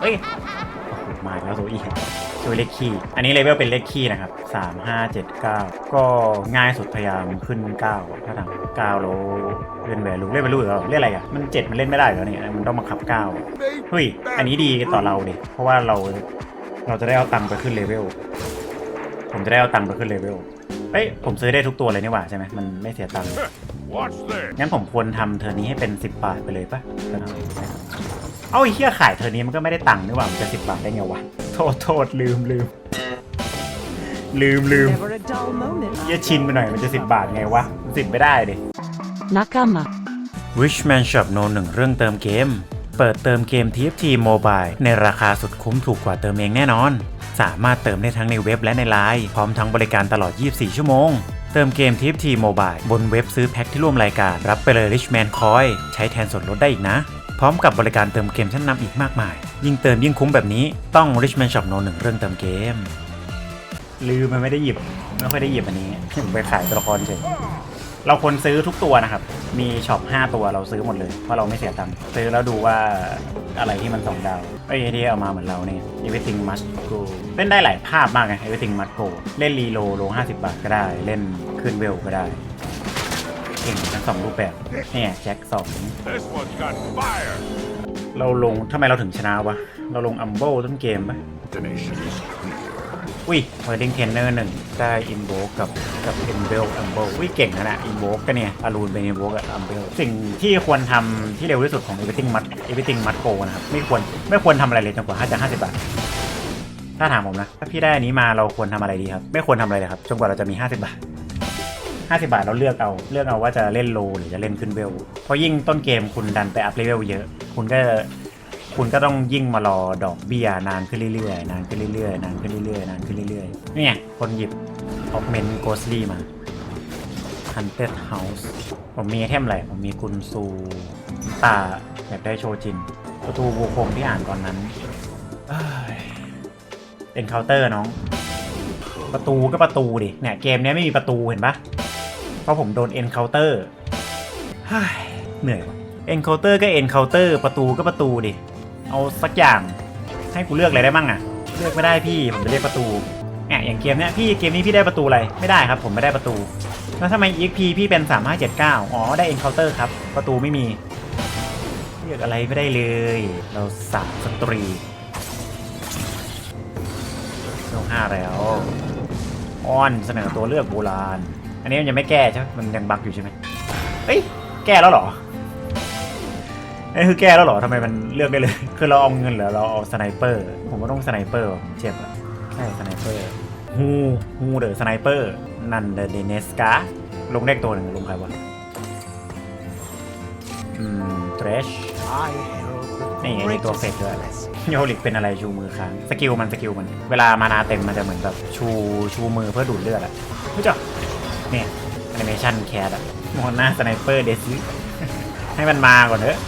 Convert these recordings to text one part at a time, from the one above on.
เอ้ยโอ้โหมาอีกแล้วโซอีช่วยเลขคีย์อันนี้เลเวลเป็นเลขคีย์นะครับสามห้าเจ็ดเก้าก็ง่ายสุดพยายามขึ้นเก้าถ้าทำเก้าแล้วเล่นแวลูเล่นแวลูเหรอเล่นอะไรอะ มันเจ็ดมันเล่นไม่ได้เหรอเนี่ยมันต้องบังคับเก้าเฮ้ย อันนี้ดีต่อเราดิเพราะว่าเราเราจะได้เอาตังค์ไปขึ้นเลเวล ผมจะได้เอาตังค์ไปขึ้นเลเวลเอ้ย ผมซื้อได้ทุกตัวเลยนี่หว่าใช่ไหมมันไม่เสียตังค์ Watch this. งั้นผมควรทำเทอร์นี้ให้เป็น 10 บาทไปเลยปะ เอ้าไอ้เหี้ยขายเทอร์นี้มันก็ไม่ได้ตังค์นี่หว่ามันจะ10บาทได้ไงวะ โทษโทษลืมลืมลืมลืม Never a dull moment. เหี้ยชินไปหน่อยมันจะ10บาทไงวะสิบไม่ได้ดิ Nakama. Richman Shop No 1 เรื่องเติมเกม เปิดเติมเกม TFT Mobile ในราคาสุดคุ้มถูกกว่าเติมเองแน่นอน สามารถเติมได้ทั้งในเว็บและในไลน์พร้อมทั้งบริการตลอด 24 ชั่วโมง เติมเกม TFT Mobile บนเว็บซื้อแพ็คที่ร่วมรายการ รับไปเลย Richman Coin ใช้แทนส่วนลดได้อีกนะ พร้อมกับบริการเติมเกมชั้นนำอีกมากมาย ยิ่งเติมยิ่งคุ้มแบบนี้ต้อง Richman Shop No 1เรื่องเติมเกม ลืมมันไม่ได้หยิบ ไม่ค่อยได้หยิบอันนี้ผมไปขายตัวละครเฉยเราควรซื้อทุกตัวนะครับ มีช็อป5ตัวเราซื้อหมดเลย เพราะเราไม่เสียตังค์ซื้อแล้วดูว่าอะไรที่มันสองดาวไอ้ยที่เอามาเหมือนเราเนี่ย everything must go เล่นได้หลายภาพมากไง everything must go เล่นรีโลโล50 บาทก็ได้ เล่นขึ้นเวลก็ได้ เก่งทั้งสองรูปแบบเนี่ยแจ็คสอง This one's got fire. เราลงทำไมเราถึงชนะวะ เราลงอัมโบต้นเกมปะ Destination is clear. อุ้ยเ e อร์ดิงเทนเนอร์หนึ่งได้อินโวกับกับเอ็นเบลอัมเบลอุ้ยเก่งนะนะอินโวก็เนี่ยอารูนเป็นอินโวกับอัมเบลสิ่งที่ควรทำที่เร็วที่สุดของ Everything Must Everything Must Go นะครับ ไม่ควรไม่ควรทำอะไรเลยจนกว่า5จะ50บาทถ้าถามผมนะ ถ้าพี่ได้อันนี้มาเราควรทำอะไรดีครับ ไม่ควรทำอะไรเลยครับจนกว่าเราจะมี 50 บาท 50 บาทเราเลือกเอาเลือกเอาว่าจะเล่นโลหรือจะเล่นขึ้นเวลเพราะยิ่งต้นเกมคุณดันไปอัพเลเวลเยอะ คุณก็คุณก็ต้องยิ่งมารอดอกเบี้ยนานขึ้นเรื่อยๆนานขึ้นเรื่อยๆนานขึ้นเรื่อยๆนานขึ้นเรื่อยๆนี่ไงคนหยิบออกเมนโกสลี่มา Hunted House ผมมีไอเทมอะไร ผมมีกุนซูตาแบบได้โชจิน ประตูบูคงที่อ่านตอนนั้น เป็นเคาน์เตอร์น้อง ประตูก็ประตูดิ เนี่ย เกมนี้ไม่มีประตูเห็นปะ ราะผมโดนเอ็นเคาน์เตอร์เหนื่อยว่ะเอ็นเคาน์เตอร์ก็เอ็นเคาน์เตอร์ประตูก็ประตูดิ เอาสักอย่างให้กูเลือกอะไรได้บ้างอะเลือกไม่ได้พี่ผมจะเรียกประตูเนี่ยอย่างเกมเนี้ยพี่เกมนี้พี่ได้ประตูอะไรไม่ได้ครับ ผมไม่ได้ประตู แล้วทำไม EXP พี่เป็น 3579 อ๋อได้ Encounter ครับ ประตูไม่มี เลือกอะไรไม่ได้เลย เราสามสตรีโลกห้าแล้ว อ้อนเสนอตัวเลือกโบราณ อันนี้มันยังไม่แก้ใช่ไหมมันยังบั๊กอยู่ใช่ไหมเอ้ย แก้แล้วเหรอนี่คือแก้แล้วเหรอทำไมมันเลือกได้เลย คือเราเอาเงินเหรอเราเอาสไนเปอร์ ผมก็ต้องสไนเปอร์ผมเจ็บอะใช่สไนเปอร์ฮูฮูเดอสไนเปอร์นันเดเดเนสกาลงเลขตัวหนึ่งลงใครวะอืมเทรชนี่ไงนี่ตัวเฟกด้วยโยลิกเป็นอะไรชูมือค้างสกิลมันสกิลมัน เวลามานาเต็มมันจะเหมือนแบบชูชูมือเพื่อดูดเลือดอะรู้จัก เนี่ยแอนิเมชันแคสอะมองหน้าสไนเปอร์เดซิให้มันมาก่อนเถอะ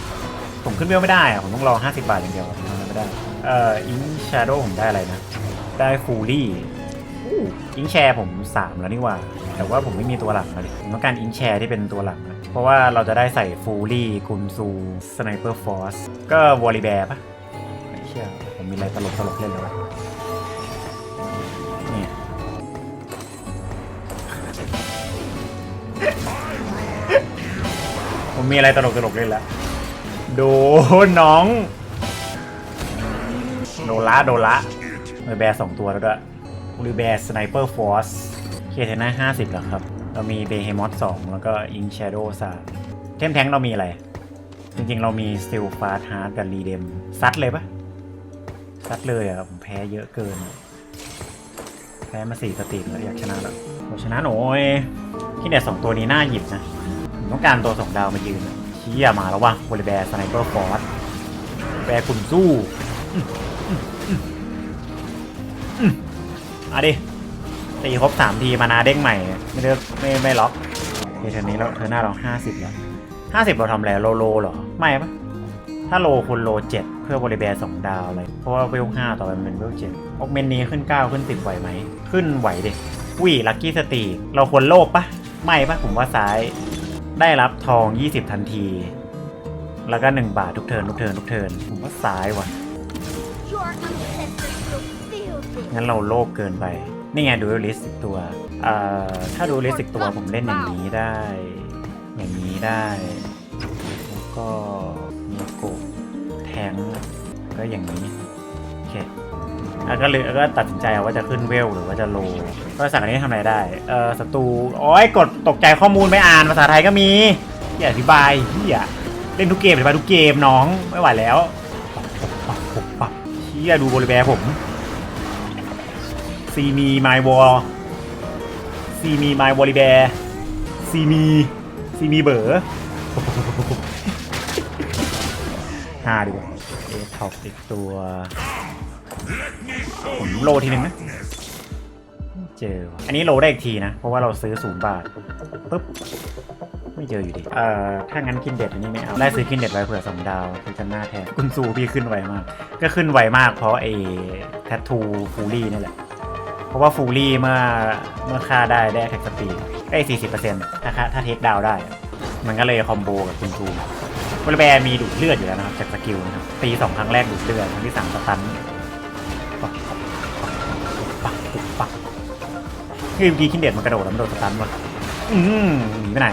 ผมขึ้นเวลไม่ได้อะผมต้องรอ 50 บาทอย่างเดียวผมทำอะไรไม่ได้ เอ่ออิงชาโดผมได้อะไรนะ ได้ฟูลี่อิงแชร์ผม 3 แล้วนี่หว่า แต่ว่าผมไม่มีตัวหลักเลยผมต้องการอิงแชร์ที่เป็นตัวหลักนะเพราะว่าเราจะได้ใส่ฟูลี่กุนซูสไนเปอร์ฟอร์สก็วอลลีแบร์ปะไม่เชื่อผมมีอะไรตลกตลกๆเล่นแล้ว ผมมีอะไรตลกตลกๆเล่นแล้วโดนน้อง โดละโดละมือแบร์สองตัวแล้วด้วยมือแบร์สไนเปอร์ฟอร์สเคเทน่าห้าสิบแล้วครับ เรามีเบเฮมอสสองแล้วก็อิงแชโดว์สามเทมแทงเรามีอะไร จริงๆ เรามีสติลฟาร์ฮาร์ดกับรีเดมซัดเลยปะซัดเลยอะ ผมแพ้เยอะเกิน แพ้มาสี่สตรีมแล้วอยากชนะแล้วชนะหน่อยที่เนี่ยสองตัวนี้น่าหยิบนะ ผมต้องการตัวสองดาวมายืนเชี่ยมาแล้ววะโอลิแบร์สไนเปอร์ฟอร์สแบร์กุนสู้อะดิตีครบสามทีมานาเด้งใหม่ ไม่เลือกไม่ไม่ล็อกเคเทอร์นี้เราเทอร์หน้าเราห้าสิบแล้วห้าสิบเราทำอะไรโลโลเหรอ ไม่ปะถ้าโลคุณโลเจ็ดเพื่อบริแบร์สองดาวอะไรเพราะว่าเวลห้าต่อไปมันเป็นเวลเจ็ดออกเมนนี้ขึ้นเก้าขึ้นสิบไหวไหม ขึ้นไหวดิอุ้ยลัคกี้สตีเราควรโลภปะไม่ปะผมว่าซ้าย ได้รับทอง 20 ทันที แล้วก็ 1 บาททุกเทินทุกเทินทุกเทินผมว่าซ้ายว่ะ งั้นเราโลภเกินไป นี่ไงดูลิสต์ตัวถ้าดูลิสต์สิบตัวผมเล่นอย่างนี้ได้ อย่างนี้ได้ แล้วก็มีโกแทงก็อย่างนี้ แล้วก็เลยก็ตัดสินใจเอาว่าจะขึ้นเวลหรือว่าจะโล ก็สั่งอันนี้ทำอะไรได้ เออศัตรูโอ้ยกดตกใจข้อมูลไม่อ่านภาษาไทยก็มีอย่าอธิบายเฮียเล่นทุกเกมอธิบายทุกเกมน้องไม่ไหวแล้วปักปักปักเฮียดูบริแบผมซีมีไมวอลซีมีไมวอลิแบซีมีซีมีเบอร์ห้าดีกว่าเอท็อปอีกตัว ผมโลทีหนึ่งนะไม่เจอว่ะอันนี้โลได้อีกทีนะ เพราะว่าเราซื้อศูนย์บาทปุ๊บไม่เจออยู่ดี เอ่อ ถ้างั้นกินเด็ดอันนี้ไม่เอา ได้ซื้อกินเด็ดไว้เผื่อสองดาวคือกันหน้าแทนคุณซูพี่ขึ้นไวมาก ก็ขึ้นไวมากเพราะไอ้แททูฟูลี่นี่แหละ เพราะว่าฟูลี่เมื่อเมื่อค่าได้ได้แท็กสปีดได้สี่สิบเปอร์เซ็นต์ถ้าถ้าเทคดาวได้ มันก็เลยคอมโบกับคุณซูบริแบมีดูดเลือดอยู่แล้วนะครับจากสกิลนะครับตีสองครั้งแรกดูดเลือดครั้งที่สามสตัน คือเมื่อกี้คินเด็ดมันกระโดดแล้วมันโดนสตันวะอืมหนีไปไหน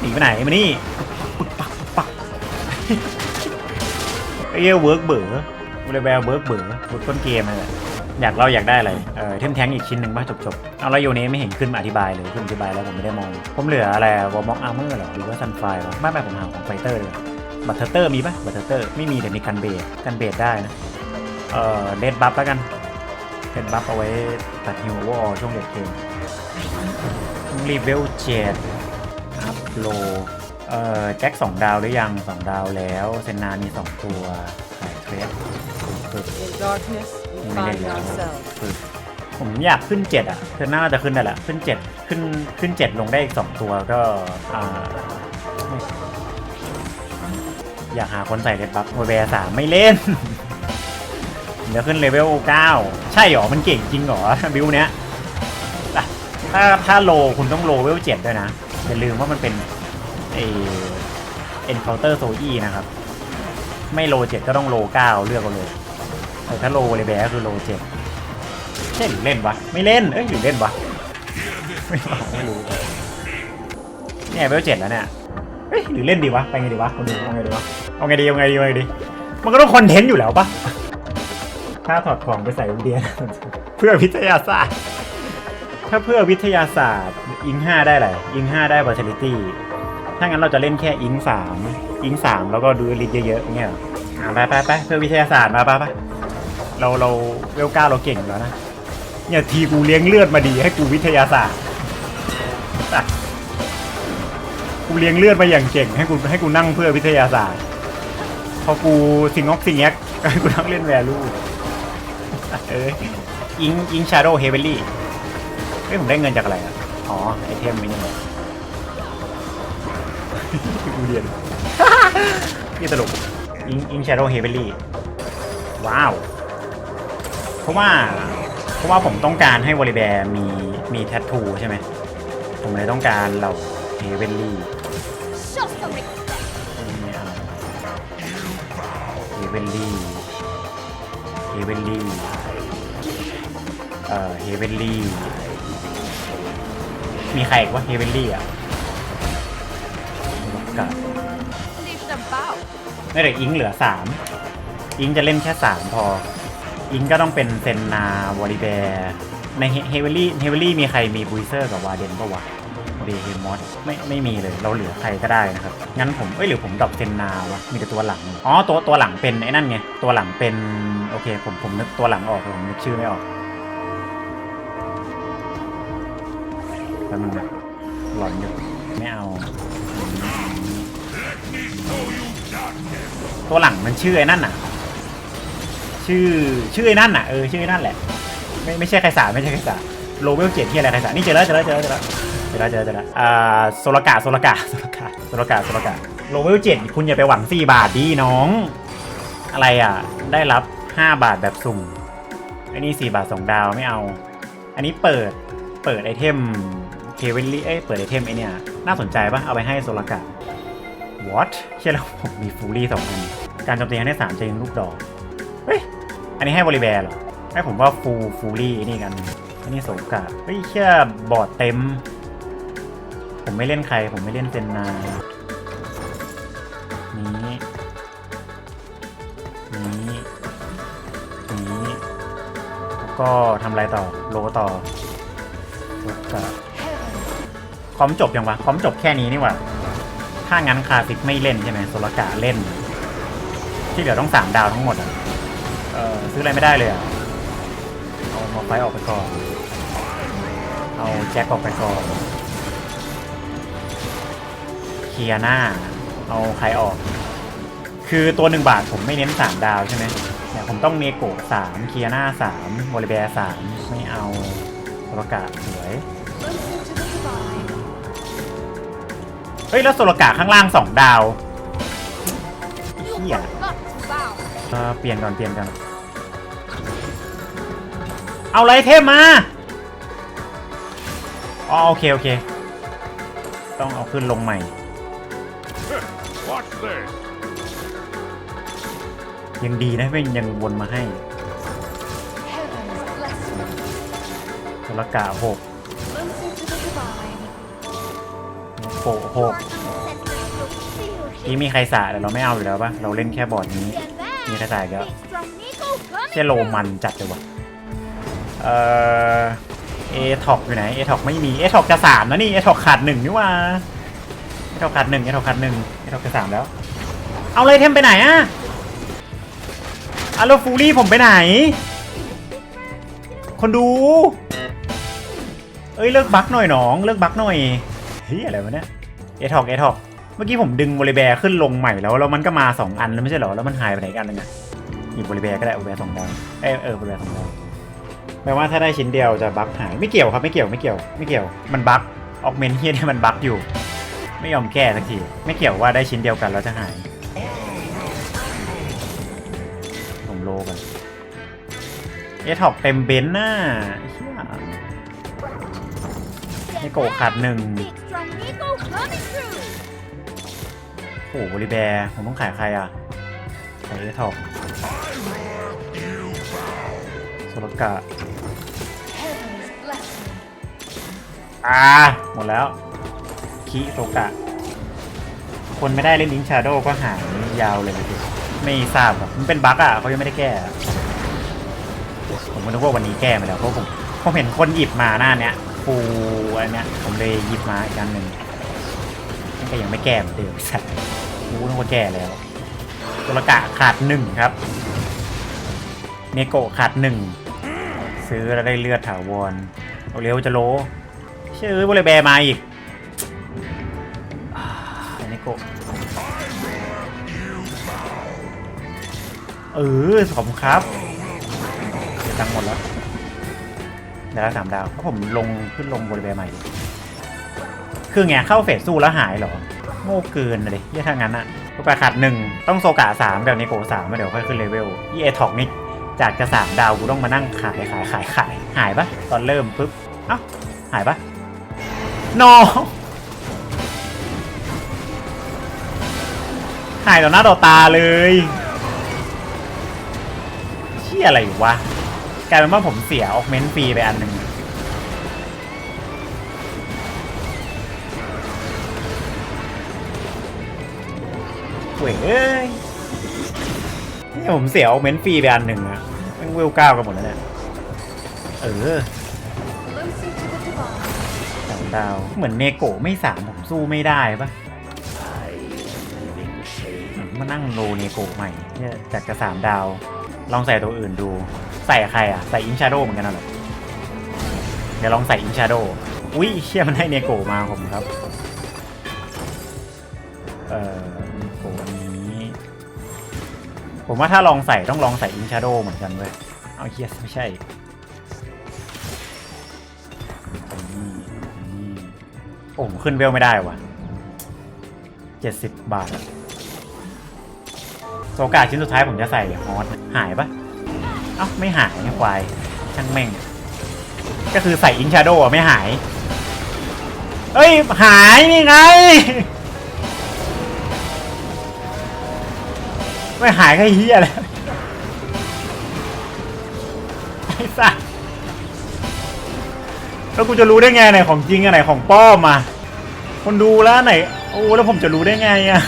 หนีไปไหนมานี่ปึ๊กปักปักไอ้เหี้ยเวิร์กเบอร์บริแบร์เวิร์กเบอร์เวิร์กต้นเกมนั่นแหละอยากเราอยากได้อะไรเออเทมแทงอีกชิ้นหนึ่งป่ะจบๆเอาแล้วโยนี้ไม่เห็นขึ้นมาอธิบายเลยขึ้นอธิบายแล้วผมไม่ได้มอง ผมเหลืออะไรวอร์ม็อกอาร์เมอร์หรอหรือว่าซันไฟวะไม่ไม่ผมหาของไฟเตอร์เลยบัตเทอร์เตอร์มีป่ะบัตเทอร์เตอร์ไม่มีแต่มีกันเบดกันเบดได้นะเอ่อเลดบัฟแล้วกัน เลดบัฟเอาไว้ตัดฮิววอลช่วงเด็กเกมรีเวลเจ็ดอัพโลเอ่อแจ็คสองดาวหรือยังสองดาวแล้ว เซนนามีสองตัวขายเทรดปึ๊บ In darkness, we ไม่ได้ find แล้ว ourselves. ปึ๊บผมอยากขึ้นเจ็ดอะเธอหน้าจะขึ้นได้แหละขึ้นเจ็ดขึ้นขึ้นเจ็ดลงได้อีกสองตัวก็อ่าไม่อยากหาคนใส่เลดบัฟโมเบสามไม่เล่น เดี๋ยวขึ้นเลเวล 9 ใช่หรอ มันเก่งจริงหรอ บิวเนี้ยถ้าถ้าโลคุณต้องโลเวล 7 ด้วยนะ อย่าลืมว่ามันเป็นเอเอ็นเคาน์เตอร์โซอีนะครับ ไม่โล 7 ก็ต้องโล 9 เลือกเอาเลยแต่ถ้าโลเลยแบก็คือโล 7 ใช่หรือเล่นวะ ไม่เล่น เอ้ยหรือเล่นวะ ไม่รู้ไม่รู้เนี่ยเวล 7 แล้วเนี่ยเฮ้ยหรือเล่นดีวะ ไปไงดีวะคนดูเอาไงดีวะ เอาไงดีเอาไงดีเอาไงดี มันก็ต้องคอนเทนต์อยู่แล้วปะ ถ้าถอดของไปใส่โรงเรียน เพื่อวิทยาศาสตร์ ถ้าเพื่อวิทยาศาสตร์ อิงห้าได้อะไรอิงห้าได้ vitality ถ้างั้นเราจะเล่นแค่อิงสามอิงสามแล้วก็ดูลิทเยอะๆเงี้ยเหรออะไปไปไปเพื่อวิทยาศาสตร์มาไปไปเราเราเวลเก้าเราเก่งอยู่แล้วนะเนี่ยทีกูเลี้ยงเลือดมาดีให้กูวิทยาศาสตร์อะกูเลี้ยงเลือดมาอย่างเก่งให้กูให้กูนั่งเพื่อวิทยาศาสตร์พอกูสิงออกสิงแอกกูต้องเล่นแวลู เอออิงอิงชาโดเฮเวลลี่เฮ้ยผมได้เงินจากอะไรอะ อ๋อ ไอเทมไม่นี่กูเรียนนี่ตลกอิงอิงชาโดเฮเวลลี่ว้าว เพราะว่า เพราะว่าผมต้องการให้วอลิแบร์มีมีแทททูใช่ไหม ผมเลยต้องการเราเฮเวลลี่ Show some respect. ไม่เอาเฮเวนลี่ เฮเวนลี่เอ่อเฮเวนลี่มีใครอีกวะเฮเวนลี่อะกับ Leave them bow. ไม่แต่อิงเหลือสามอิงจะเล่นแค่สามพอ อิงก็ต้องเป็นเซนนาวอลิแบร์ในเฮเวลลี่เฮเวลลี่มีใครมีบูเซอร์กับวาเดนปะวะเบเฮมอสไม่ไม่มีเลยเราเหลือใครก็ได้นะครับ งั้นผมเอ้ยหรือผมดรอปเซนนาวะมีแต่ตัวหลัง อ๋อตัวตัวหลังเป็นไอ้นั่นไง ตัวหลังเป็น โอเค ผมผมนึกตัวหลังออกแต่ผมนึกชื่อไม่ออกแล้วมันแบบหลอนอยู่ไม่เอา ตัวหลังมันชื่อไอ้นั่นน่ะ ชื่อชื่อไอ้นั่นน่ะเออชื่อไอ้นั่นแหละ ไม่ไม่ใช่ไครสาไม่ใช่ไครสาโลเวลเจ็ดที่อะไรไครสานี่เจอแล้วเจอแล้วเจอแล้วเจอแล้วเจอแล้วเจอแล้วเจอแล้วอ่าโซลกาโซลกาโซลกาโซลกาโซลกาโลเวลเจ็ดคุณอย่าไปหวังสี่บาทดีน้อง อะไรอะ ได้รับ ห้าบาทแบบสุ่ม อันนี้สี่บาทสองดาวไม่เอา อันนี้เปิด เปิดไอเทมเคเวนลี่เอ้ย เปิดไอเทมไอเนี่ย น่าสนใจปะเอาไปให้โซลกา what เชื่อแล้วผมมีฟูลี่สองอัน การโจมตีครั้งที่สามจะยิงลูกดอก เฮ้ย อันนี้ให้บริแบร์เหรอไอ้ผมว่าฟูฟูรี่นี่กัน อันนี้โสกะ เฮ้ยเชื่อบอร์ดเต็ม ผมไม่เล่นใคร ผมไม่เล่นเซนนา นี้นี้นี้ ก็ทำอะไรต่อโลต่อโสกะคอมจบยังวะคอมจบแค่นี้นี่หว่าถ้างั้นคาฟิกไม่เล่นใช่ไหมโซลกะเล่น ที่เหลือต้องสามดาวทั้งหมดอะเออซื้ออะไรไม่ได้เลยอะเอามาไฟออกไปก่อนเอาแจ็คออกไปก่อนเคลียร์หน้า เอาใครออก คือตัวหนึ่งบาทผมไม่เน้นสามดาวใช่ไหม เนี่ยผมต้องเนโกะสามเคียร์หน้าสามโมลิเบียสามไม่เอาโซลกะสวย เฮ้ย แล้วโซลกะข้างล่างสองดาวเฮียเปลี่ยนก่อนเปลี่ยนก่อนเอาไรเทมมา อ๋อโอเคโอเค ต้องเอาขึ้นลงใหม่ Watch this. ยังดีนะไม่ยังวนมาให้ Heaven's blessing. โซลกะหกโปหกนี่มีใครสะแต่เราไม่เอาอยู่แล้วปะเราเล่นแค่บอร์ดนี้ มีใครสะอีกแล้วเชโลมันจัดเลยวะเออเอท็อกอยู่ไหนเอท็อกไม่มีเอท็อกจะสามแล้วนี่เอท็อกขาดหนึ่งนี่ว่าเอท็อกขาดหนึ่งเอท็อกขาดหนึ่งเอท็อกจะสามแล้ว เอาเลยเทมไปไหนอะ อะแล้วฟูรี่ผมไปไหน คนดู เอ้ยเลิกบักหน่อยน้องเลิกบักหน่อยเฮ้ยอะไรวะเนี่ยเอทอกเอทอกเมื่อกี้ผมดึงบริแบร์ขึ้นลงใหม่แล้วแล้วมันก็มาสองอันแล้วไม่ใช่เหรอแล้วมันหายไปไหนอีกอันหนึงอะหยิบบริแบร์ก็ได้บริแบร์สองดาวเออเออบริแบร์สองดาวแปลว่าถ้าได้ชิ้นเดียวจะบั๊กหายไม่เกี่ยวครับไม่เกี่ยวไม่เกี่ยว ไม่เกี่ยวมันบั๊กออกเมนเฮียเนี่ยมันบั๊กอยู่ ไม่ยอมแก้สักทีไม่เกี่ยวว่าได้ชิ้นเดียวกันแล้วจะหาย โลกันเอท็อกเต็มเบนซ์น่ะเฮียไม่โกขาดหนึ่งโอ้โหบริแบร์ผมต้องขายใครอะขายเอท็อกโซลกะอ่า หมดแล้วคิโซกะ คนไม่ได้เล่นลิงชาโดก็หายยาวเลยนะที ไม่ทราบครับมันเป็นบั๊กอะเขายังไม่ได้แก้ ผมก็นึกว่าวันนี้แก้มาแล้วเพราะผมผมเห็นคนหยิบมาหน้าเนี้ยฟูอันเนี้ยผมเลยหยิบมาอีกอันหนึ่งมันก็ยังไม่แก้เหมือนเดิมสัตว์กูนึกว่าแก้แล้วโซลกะขาดหนึ่งครับเนโกขาดหนึ่งซื้อแล้วได้เลือดถาวรเอาเร็วจะโล ชื่อบริแบร์มาอีก เออขอบคุณครับเดี๋ยวตังค์หมดแล้วเดี๋ยวละสามดาวเพราะผมลงขึ้นลงบริแบร์ใหม่ดิคือไงเข้าเฟสสู้แล้วหายเหรอ โง่เกินเลยเยี่ยทางนั้นอะก็ไปขาดหนึ่งต้องโซกะสามกับนิโกสามมาเดี๋ยวค่อยขึ้นเลเวลยี่เอท็อกนี่จากจะสามดาวกูต้องมานั่งขายขายขายขายหายปะตอนเริ่มปุ๊บเอ้าหายปะนอหายต่อหน้าต่อตาเลย อะไรวะกลายเป็นว่าผมเสียออกเมนต์ฟรีไปอันหนึ่งเว้ยเอ้ยนี่ผมเสียออกเมนต์ฟรีไปอันหนึ่งอะแมันเวลเก้ากันหมดแล้วเนี่ย เออ Listen to the divine. สามดาวเหมือนเนโกะไม่สามผมสู้ไม่ได้ปะมานั่งโลเนโกะใหม่เนี่ยจากจะสามดาว ลองใส่ตัวอื่นดู ใส่ใครอะ ใส่อิงชาโดเหมือนกันน่ะหรอเดี๋ยวลองใส่อิงชาโดอุ้ยเชี่ยมันให้เนโกมาผมครับ เอ่อเนโกอันนี้ ผมว่าถ้าลองใส่ต้องลองใส่อิงชาโดเหมือนกันเว้ยเอาเฮียไม่ใช่โอ้ผมขึ้นเวลไม่ได้ว่ะเจ็ดสิบบาทอะ โอกาสชิ้นสุดท้ายผมจะใส่ฮอตหายปะเอ้าไม่หายไงควายช่างแม่ง ก็คือใส่อิงชาโดว์ไม่หาย เอ้ย หายนี่ไง ไม่หายแค่เฮียเลยอ้สัสแล้วกูจะรู้ได้ไงไหนของจริงอันไหนของป้อมอะคนดูแล้วไหน โอ้แล้วผมจะรู้ได้ไงอะ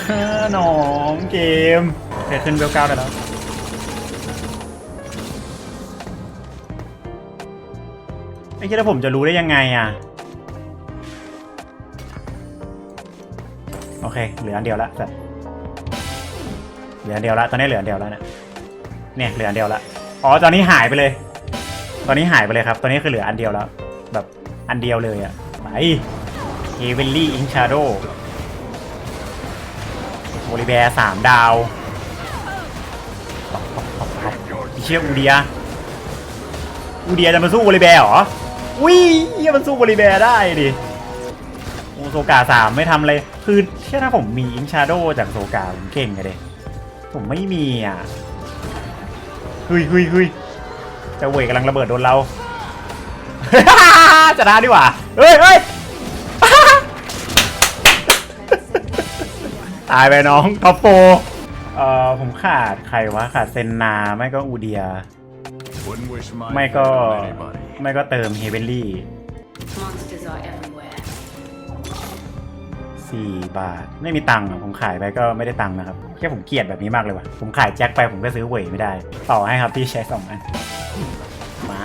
หนองเกม แค่ขึ้นเวลเก้าได้แล้วไอ้เจ้าแล้วผมจะรู้ได้ยังไงอะ โอเค เหลืออันเดียวละเหลืออันเดียวละตอนนี้เหลืออันเดียวแล้วเนี่ยเนี่ยเหลืออันเดียวละอ๋อตอนนี้หายไปเลย ตอนนี้หายไปเลยครับ ตอนนี้คือเหลืออันเดียวแล้ว แบบอันเดียวเลยอะไปเฮเวนลี่อิงชาโดโอลิเบียสามดาว เชี่ยอูเดียอูเดียจะมาสู้โอลิเบียเหรออุ้ยเฮียมันสู้โอลิเบียได้ดิโอโซกาสามไม่ทำอะไรคือเชื่อถ้าผมมีอิงชาโดจากโซกาผมเก่งไงเด้ผมไม่มีอะเฮ้ยเฮ้ยเฮ้ยจะเวยกำลังระเบิดโดนเราจะได้ดีกว่าเฮ้ยเฮ้ยตายไปน้องท็อปโฟ เอ่อผมขาดใครวะขาดเซนนาไม่ก็อูเดีย ไม่ก็ไม่ก็เติมเฮเวนลี่สี่บาท ไม่มีตังค์อะผมขายไปก็ไม่ได้ตังค์นะครับ แค่ผมเกลียดแบบนี้มากเลยว่ะ ผมขายแจ็คไปผมก็ซื้อเวยไม่ได้ ต่อให้ครับพี่ใช้สองอัน มา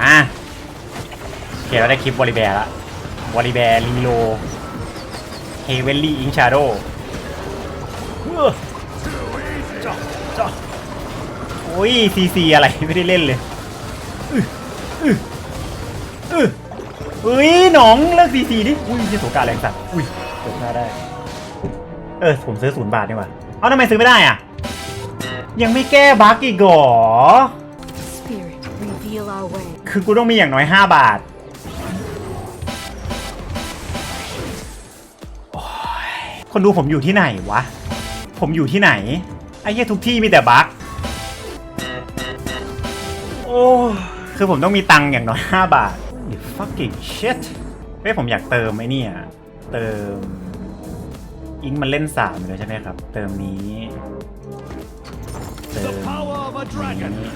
โอเคเราได้คลิปวอลลีแบร์ละวอลลีแบร์ลีโลเฮเวนลี่อิงชาโด โอ้ยซีซีอะไรไม่ได้เล่นเลยอื้ออื้ออื้ออุ้ยหนองเลิกซีซีดิอุ้ยยี่โสกาแรงสัตว์อุ้ยเกิดหน้าได้ เออผมซื้อศูนย์บาทดีกว่าเอาทำไมซื้อไม่ได้อะ ยังไม่แก้บั๊กอีกเหรอ Spirit, reveal our way. คือกูต้องมีอย่างน้อย 5 บาทโอ๊ยคนดูผมอยู่ที่ไหนวะ ผมอยู่ที่ไหนไอ้เหี้ยทุกที่มีแต่บั๊กโอ้คือผมต้องมีตังค์อย่างน้อย 5 บาท You fucking shit เฮ้ยผมอยากเติมไอ้นี่อะ เติม อิงมันเล่นสามเลยใช่ไหมครับ เติมนี้ เติม The power of a dragon. นี้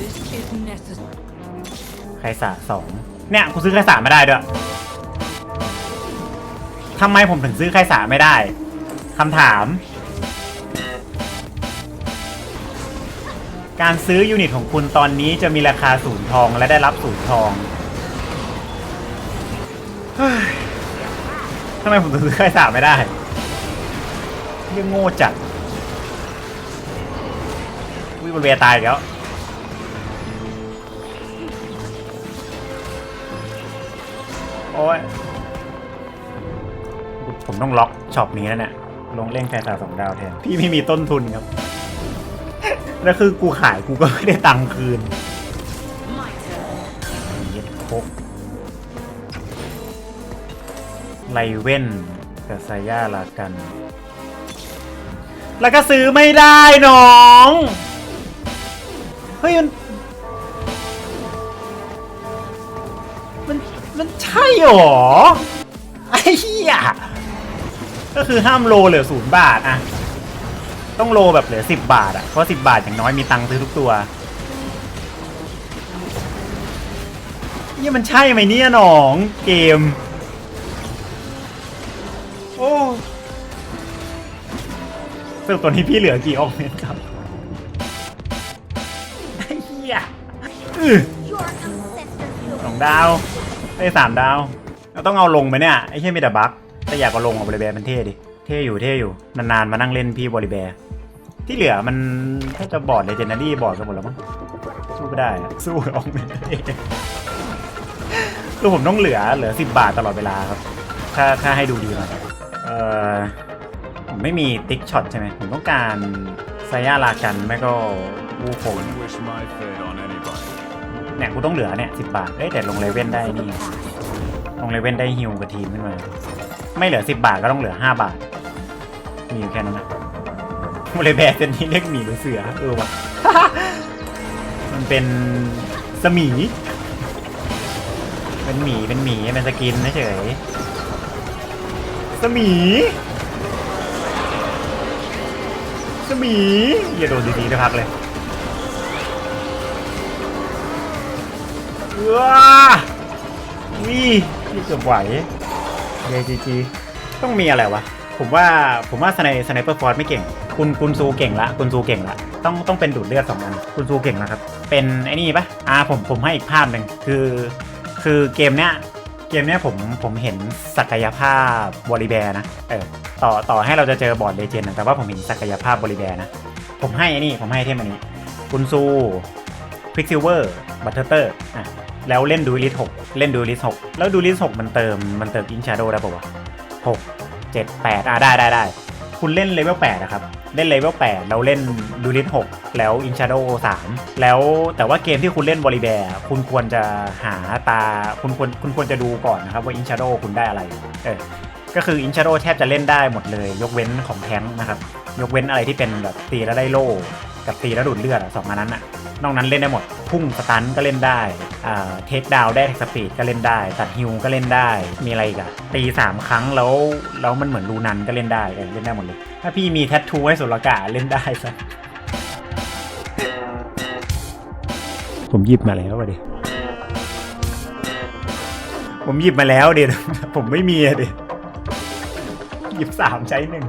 This is necessary. ใครสาสองเนี่ยกูซื้อใครสาไม่ได้ด้วย ทำไมผมถึงซื้อใคสาไม่ได้คำถาม การซื้อยูนิตของคุณตอนนี้จะมีราคาศูนย์ทองและได้รับศูนย์ทองทำไมผมถึงซื้อใคสาไม่ได้เรื่องโง่จัดวิบเวียตายแล้ว ต้องล็อกช็อปนี้แล้วเนี่ยลงเล่นแค่ตาสองดาวแทน พี่ไม่มีต้นทุนครับ แล้วคือกูขายกูก็ไม่ได้ตังค์คืนเย็ดคกไลเว่นกับไซย่าลากัน แล้วก็ซื้อไม่ได้น้อง เฮ้ย มัน มัน มันใช่หรอ ไอ้เหี้ย ก็คือห้ามโลเหลือศูนย์บาทอะต้องโลแบบเหลือสิบบาทอะเพราะสิบบาทอย่างน้อยมีตังค์ซื้อทุกตัวนี่มันใช่ไหมเนี่ยหนองเกม โอ้สรุปตัวนี้พี่เหลือกี่ออกเมนครับไอ้เหี้ยสองดาว ได้สามดาว เราต้องเอาลงไหมเนี่ย ไอ้เหี้ยมีแต่บั๊ก แต่อยากเอาลงเอาบริแบร์มันเท่ดิ เท่อยู่เท่อยู่ นานๆมานั่งเล่นพี่บริแบร์ ที่เหลือมันถ้าจะบอดเลยเจนดารี่บอดกันหมดแล้วมั้ง สู้ไม่ได้อะสู้ออกไม่ได้คือผมต้องเหลือเหลือสิบบาทตลอดเวลาครับ ถ้าถ้าให้ดูดีหน่อยเออผมไม่มีติ๊กช็อตใช่ไหมผมต้องการไซย่าลากันไม่ก็วูโฟนเนี่ยกูต้องเหลือเนี่ยสิบาทเอ้ยแต่ลงเลเว่นได้นี่ลงเลเว่นได้ฮิวกับทีมขึ้นมา ไม่เหลือ 10 บาทก็ต้องเหลือ 5 บาท มีอยู่แค่นั้นนะมูเลยแบกเซนนี้เรียกหมีหรือเสือเออวะมันเป็นสมี เป็นหมีเป็นหมีเป็นสกินเฉยสมีสมีอย่าโดนดีๆนะพักเลยว้าวิ่งเกือบไหว เยจีจีต้องมีอะไรวะ ผมว่าผมว่าสไนสไนเปอร์ฟอร์ไม่เก่ง คุณกุนซูเก่งละกุนซูเก่งละ ต้องต้องเป็นดูดเลือดสองอันกุนซูเก่งนะครับ เป็นไอ้นี่ปะอ่าผมผมให้อีกภาพหนึ่งคือ คือเกมเนี้ยเกมเนี้ยผมผมเห็นศักยภาพบริแบร์นะ เออต่อต่อให้เราจะเจอบอร์ดเลเจนด์แต่ว่าผมเห็นศักยภาพบริแบร์นะ ผมให้ไอ้นี่ผมให้เทมันนี้กุนซูควิกซิลเวอร์บัตเตอร์อะ แล้วเล่นดูลิสหกเล่นดูลิสหกแล้วดูลิสหกมันเติมมันเติมอินชาโดได้ปะวะหกเจ็ดแปดอะได้ได้ได้คุณเล่นเลเวล8นะครับ เล่นเลเวล8แล้วเล่นดูลิส6แล้วอินชาโด3แล้วแต่ว่าเกมที่คุณเล่นบริแบร์คุณควรจะหาตาคุณควรคุณควรจะดูก่อนนะครับว่าอินชาโดคุณได้อะไรเออก็คืออินชาโดแทบจะเล่นได้หมดเลย ยกเว้นของแทงนะครับ ยกเว้นอะไรที่เป็นแบบตีแล้วได้โล่กับตีแล้วดูดเลือดสองอันนั้นอะ นอกนั้นเล่นได้หมด พุ่งสตันก็เล่นได้เทคดาวได้สปีดก็เล่นได้ ตัดฮิวก็เล่นได้ มีอะไรอีกอะตีสามครั้งแล้วแล้วมันเหมือนรูนันก็เล่นได้เล่นได้หมดเลย ถ้าพี่มีแทททูให้สุรกาเล่นได้ซะผมหยิบมาแล้วอะดิผมหยิบมาแล้วเดี๋ยวผมไม่มีอะดิหยิบสามใช้หนึ่ง